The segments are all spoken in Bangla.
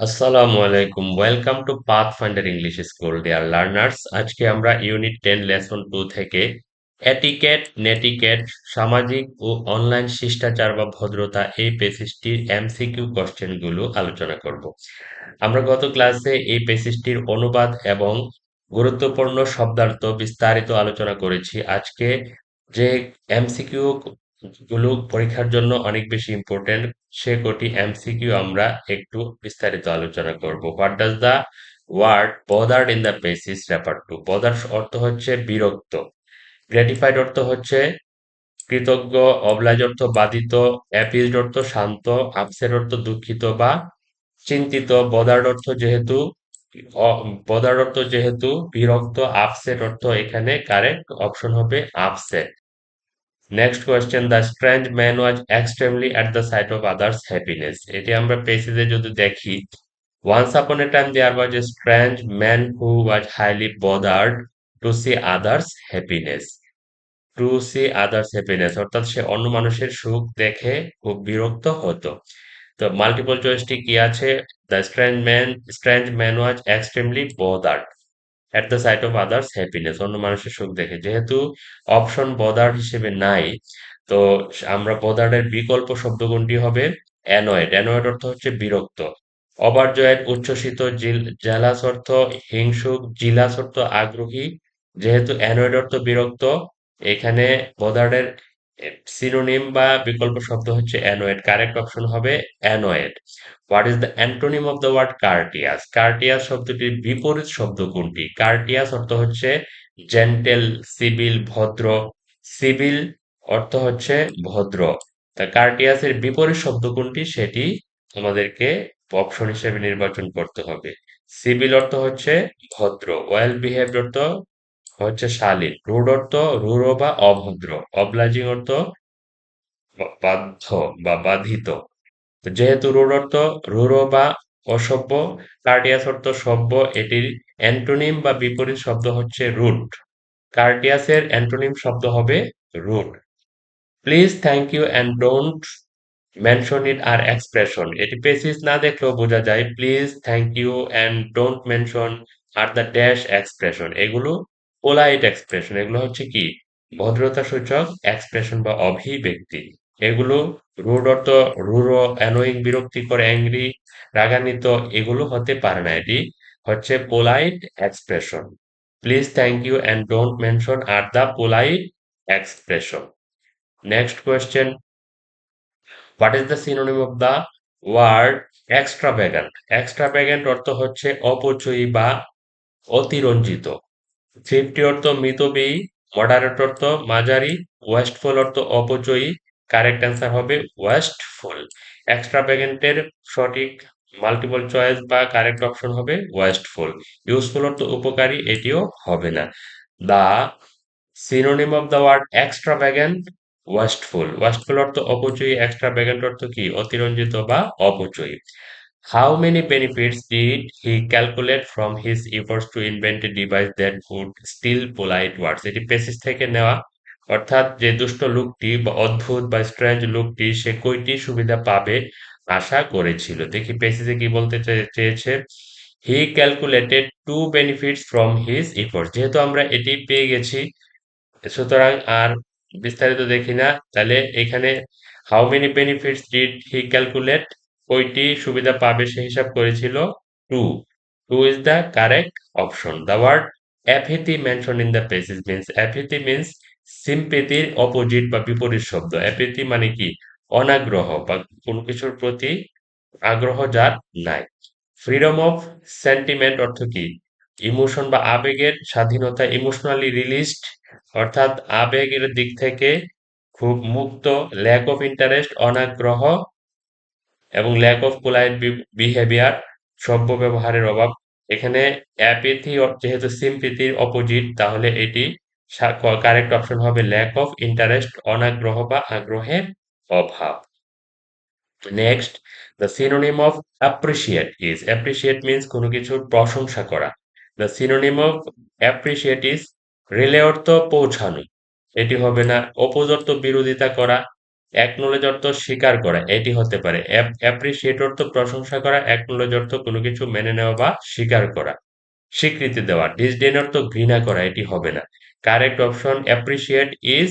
আসসালামু আলাইকুম। Welcome to Path Finder English School dear learners আজকে আমরা ইউনিট টেন লেসন টু থেকে এটিকেট নেটিকেট সামাজিক ও অনলাইন শিষ্টাচার বা ভদ্রতা এই পেসিসটির এমসিকিউ কোশ্চেনগুলো আলোচনা করব। আমরা গত ক্লাসে এই পেসিসটির অনুবাদ এবং গুরুত্বপূর্ণ শব্দার্থ বিস্তারিত আলোচনা করেছি। আজকে যে এমসিকিউ গুলো পরীক্ষার জন্য অনেক বেশি ইম্পর্টেন্ট সে কটি এমসিকিউ আমরা একটু বিস্তারিত আলোচনা করব। What does the word bothered in the basis refer to bother অর্থ হচ্ছে বিরক্ত। গ্রেটিফাইড অর্থ হচ্ছে কৃতজ্ঞ, অবলাজ অর্থ বাধিত অ্যাপিজড অর্থ শান্ত আপসেট অর্থ দুঃখিত বা চিন্তিত। বদার্ড অর্থ যেহেতু বদার্ড অর্থ যেহেতু বিরক্ত আপসেট অর্থ এখানে কারেক্ট অপশন হবে upset next question the strange man was extremely at the sight of others happiness এটি আমরা পেসিজে যদি দেখি once upon a time there was a strange man who was highly bothered to see others happiness to see others happiness অর্থাৎ সে অন্য মানুষের সুখ দেখে খুব বিরক্ত হতো। তো মাল্টিপল চয়েসটি কি আছে? The strange man strange man was extremely bothered at the sight of others happiness অন্য মানুষের সুখ দেখে। যেহেতু অপশন বদার্ড হিসেবে নাই, তো আমরা বদার্ডের বিকল্প শব্দ কোনটি হবে? অ্যানয়েড অ্যানয়েড অর্থ হচ্ছে বিরক্ত। অবারজয়েড উচ্ছ্বসিত জেলাস অর্থ হিংসুক জিলাস অর্থ আগ্রহী। যেহেতু অ্যানয়েড অর্থ বিরক্ত, এখানে বদার্ডের সিনোনিম বা বিকল্প শব্দ হচ্ছে অ্যানয়েড কারেক্ট অপশন হবে annoyed what is the antonym of the word courteous courteous শব্দটির বিপরীত শব্দ কোনটি? কার্টিয়াস অর্থ হচ্ছে জেন্টেল সিভিল ভদ্র। সিভিল অর্থ হচ্ছে ভদ্র। তা কার্টিয়াসের বিপরীত শব্দ কোনটি? সেটি আমাদেরকে অপশন হিসেবে নির্বাচন করতে হবে। সিভিল অর্থ হচ্ছে ভদ্র। ওয়েল বিহেভড অর্থ হচ্ছে শালীন রুড অর্থ রূঢ় বা অভদ্র। অবলাজিং অর্থ বাধ্য বা বাধিত। যেহেতু রুড অর্থ রূঢ় বা অসভ্য কার্টিয়াস অর্থ সভ্য, এটির অ্যান্টোনিম বা বিপরীত শব্দ হচ্ছে রুট। কার্টিয়াসের অ্যান্টোনিম শব্দ হবে rude. Please thank you and don't mention it are expression. এটি পেসিস না দেখলেও বোঝা যায়। Please thank you and don't mention are the dash expression. এগুলো পোলাইট এক্সপ্রেশন এগুলো হচ্ছে কি? ভদ্রতা সূচক এক্সপ্রেশন বা অভিব্যক্তি। এগুলো রুড অর্থ রুড়ো অ্যানোয়িং বিরক্তিকর অ্যাংরি রাগান্বিত, এগুলো হতে পারে না এটি। হচ্ছে polite expression please thank you and don't mention are the polite expression next question what is the synonym of the word extravagant extravagant অর্থ হচ্ছে অপচয়ী বা অতিরঞ্জিত। ফিফটি অর্থ মিতব্যয়ী মডারেট অর্থ মাঝারি ওয়েস্টফুল অর্থ অপচয়ী কারেক্ট অ্যান্সার হবে ওয়েস্টফুল এক্সট্রাভ্যাগেন্টের সঠিক মাল্টিপল চয়েস বা কারেক্ট অপশন হবে ওয়েস্টফুল ইউজফুল অর্থ উপকারী এটিও হবে না। The synonym of the word extra extravagant wasteful wasteful অর্থ অপচয়ী এক্সট্রাভ্যাগেন্ট অর্থ কি? অতিরঞ্জিত বা অপচয়ী। How many benefits did he calculate from his efforts to invent a device that would still polite words? এটি পেসিস থেকে নেওয়া। অর্থাৎ যে দুষ্ট লোকটি বা অদ্ভুত বা স্ট্রেঞ্জ লোকটি, সে কয়টি সুবিধা পাবে আশা করেছিল। দেখি পেসিসে কি বলতে চেয়েছে। He calculated to benefits from his efforts যেহেতু আমরা এটি পেয়ে গেছি, সুতরাং আর বিস্তারিত দেখি না। তাহলে এখানে how many benefits did he calculate কয়টি সুবিধা পাবে সে হিসাব করেছিল two. Two is the correct option the word apathy mentioned in the passage means apathy means সিম্পেথির opposite বা বিপরীত শব্দ। অ্যাপেথি মানে কি? অনাগ্রহ বা কোনো কিছুর প্রতি আগ্রহ যার নাই। ফ্রিডম অফ সেন্টিমেন্ট অর্থ কি? ইমোশন বা আবেগের স্বাধীনতা ইমোশনালি রিলিজড অর্থাৎ আবেগের দিক থেকে খুব মুক্ত ল্যাক অফ ইন্টারেস্ট অনাগ্রহ এবং ল্যাক অফ পোলাইট বিহেভিয়ার সভ্য ব্যবহারের অভাব। এখানে অ্যাপিথি যেহেতু সিম্পিথির অপোজিট তাহলে এটি কারেক্ট অপশন হবে ল্যাক অফ ইন্টারেস্ট অনাগ্রহ বা আগ্রহের অভাব। Next the synonym of appreciate is appreciate means কোনো কিছুর প্রশংসা করা। The synonym of appreciate is relay অর্থ পৌঁছানো। এটি হবে না অপোজ অর্থ বিরোধিতা করা। অ্যাকনোলেজ অর্থ স্বীকার করা, এটি হতে পারে। অ্যাপ্রিসিয়েট অর্থ প্রশংসা করা অ্যাকনোলেজ অর্থ কোনো কিছু মেনে নেওয়া বা স্বীকার করা। স্বীকৃতি দেওয়া ডিসডেন অর্থ ঘৃণা করা, এটি হবে না। Correct option appreciate is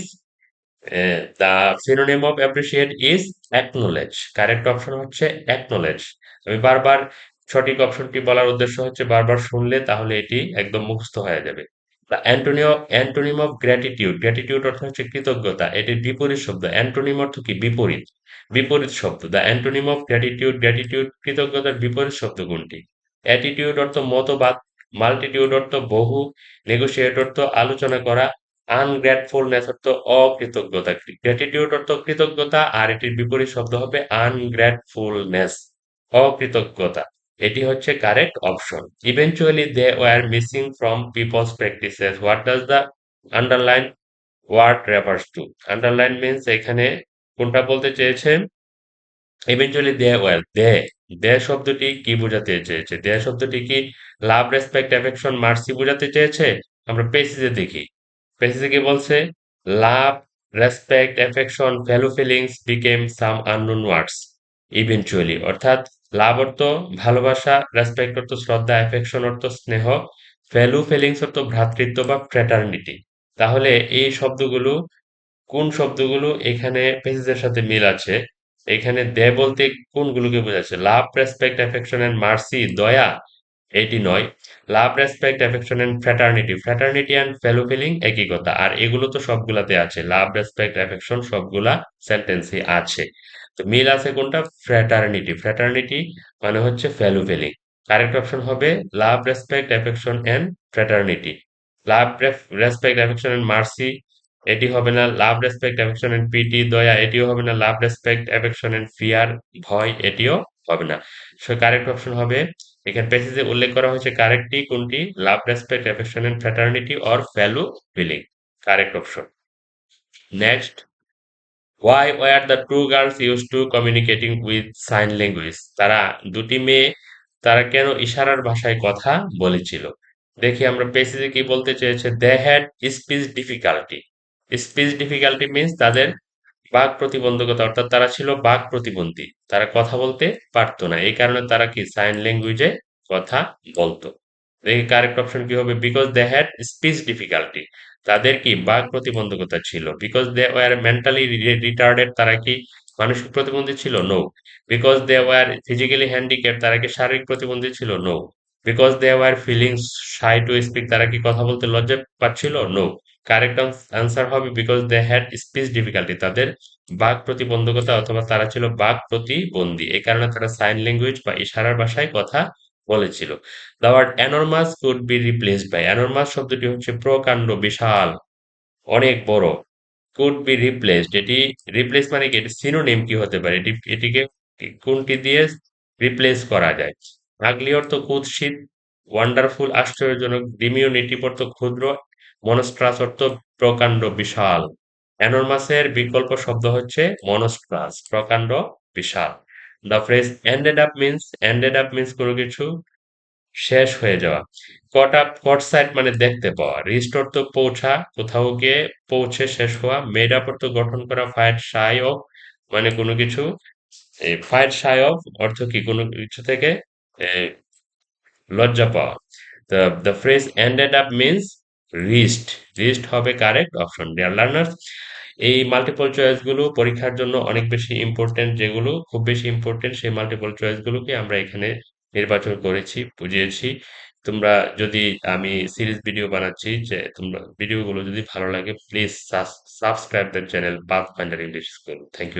the synonym of appreciate is acknowledge correct option হচ্ছে অ্যাকনোলেজ আমি বারবার সঠিক অপশনটি বলার উদ্দেশ্য হচ্ছে বারবার শুনলে তাহলে এটি একদম মুখস্থ হয়ে যাবে। Antonym antonym of gratitude gratitude অর্থ হচ্ছে কৃতজ্ঞতা। এটির বিপরীত শব্দ। অ্যান্টোনিম অর্থ কি? বিপরীত। বিপরীত শব্দ। The antonym of gratitude gratitude কৃতজ্ঞতার বিপরীত শব্দ কোনটি? অ্যাটিটিউড অর্থ মতবাদ। মাল্টিটিউড অর্থ বহু। নেগোসিয়েট অর্থ আলোচনা করা। আনগ্রেটফুলনেস অর্থ অকৃতজ্ঞতা। গ্র্যাটিটিউড অর্থ কৃতজ্ঞতা। আর এটির বিপরীত শব্দ হবে আনগ্রেটফুলনেস অকৃতজ্ঞতা। এটি হচ্ছে correct option eventually they were missing from peoples practices what does the underline word refers to underline means এখানে কোনটা বলতে চেয়েছে? ইভেনচুয়ালি দে ওয়ার দে দে শব্দটি কি বোঝাতে চেয়েছে? দে শব্দটি কি লাভ রেসপেক্ট অ্যাফেকশন মার্সি বোঝাতে চেয়েছে? আমরা পেসিজে দেখি। পেসিজে কি বলছে? Love respect affection value feelings became some unknown words eventually অর্থাৎ লাভ অর্থ ভালোবাসা রেসপেক্ট অর্থ শ্রদ্ধা অ্যাফেকশন অর্থ স্নেহ ভ্যালু ফিলিংস অর্থ ভ্রাতৃত্ব বা ফ্র্যাটার্নিটি তাহলে এই শব্দগুলো কোন শব্দগুলো এখানে পেসিজের সাথে মিল আছে? এখানে দে বলতে কোনগুলোকে বোঝাচ্ছে? Love respect affection and mercy দয়া, এটি নয়। Love respect affection and fraternity fraternity and fellow feeling একই কথা আর এগুলো তো সবগুলাতে আছে। লাভ রেসপেক্ট অ্যাফেকশন সবগুলা সেন্টেন্সই আছে। তো মিল আছে কোনটা? ফ্র্যাটার্নিটি ফ্র্যাটার্নিটি মানে হচ্ছে ভ্যালু ফিলিং কারেক্ট অপশন হবে love respect affection and fraternity love respect affection and mercy এটি হবে না love respect affection and pity দয়া, এটিও হবে না love respect affection and fear ভয়, এটিও হবে না। সো কারেক্ট অপশন হবে, এখানে প্যাসেজে উল্লেখ করা হয়েছে কারেক্টটি কোনটি? Love respect affection and fraternity or value feeling correct option next why were the two girls use to communicating with sign language তারা দুটি মেয়ে, তারা কেন ইশারার ভাষায় কথা বলেছিল? দেখি আমরা পেসিজে কি বলতে চেয়েছে? They had speech difficulty speech difficulty means তাদের বাক প্রতিবন্ধকতা, অর্থাৎ তারা ছিল বাক প্রতিবন্ধী। তারা কথা বলতে পারতো না। এই কারণে তারা কি সাইন ল্যাঙ্গুয়েজে কথা বলতো। দেখি কারেক্ট অপশন কি হবে? Because they had speech difficulty তাদের কি বাক প্রতিবন্ধকতা ছিল? Because they were mentally retarded তারা কি মানসিক প্রতিবন্ধী ছিল? No because they were physically handicap তারা কি শারীরিক প্রতিবন্ধী ছিল? No because they were feelings shy to speak তারা কি কথা বলতে লজ্জা পাচ্ছিল? নো কারেক্ট আনসার হবে because they had speech difficulty তাদের বাক প্রতিবন্ধকতা অথবা তারা ছিল বাক প্রতিবন্ধী। এই কারণে তারা সাইন ল্যাঙ্গুয়েজ বা ইশারার ভাষায় কথা বলেছিল। The word enormous could be replaced by enormous শব্দটি হচ্ছে প্রকাণ্ড, বিশাল, অনেক বড়। কুড বি রিপ্লেসড এটি রিপ্লেস মানে কি? এটি সিনোনিম কি হতে পারে? এটি, এটিকে কোনটি দিয়ে রিপ্লেস করা যায়? আগলি অর্থ কুৎসিত ওয়ান্ডারফুল আশ্চর্যজনক ডিমিউনিটিভ অর্থ ক্ষুদ্র মনস্ট্রাস অর্থ প্রকাণ্ড, বিশাল। অ্যানর্মাসের বিকল্প শব্দ হচ্ছে মনস্ট্রাস প্রকাণ্ড, বিশাল। The phrase ended up means ended up means কোনো কিছু শেষ হয়ে যাওয়া। কট আপ কট সাইড মানে দেখতে পাওয়া। রিস্টোর তো পৌঁছা, কোথাও গিয়ে পৌঁছে শেষ হওয়া। মেড আপ অর্থ গঠন করা ফাইট সাই অফ মানে কোনো কিছু ফাইট সাই অফ অর্থ কি? কোনো কিছু থেকে লজ্জা পাওয়া। the phrase ended up means রিস্ট reached হবে কারেক্ট অপশন ডিয়ার লার্নার্স এই মাল্টিপল চয়েসগুলো পরীক্ষার জন্য অনেক বেশি ইম্পর্টেন্ট যেগুলো, খুব বেশি ইম্পর্টেন্ট সেই মাল্টিপল চয়েস গুলোকে আমরা এখানে নির্বাচন করেছি, বুঝিয়েছি। তোমরা যদি আমি সিরিজ ভিডিও বানাচ্ছি যে তোমরা ভিডিওগুলো যদি ভালো লাগে please subscribe the channel Path Finder English School thank you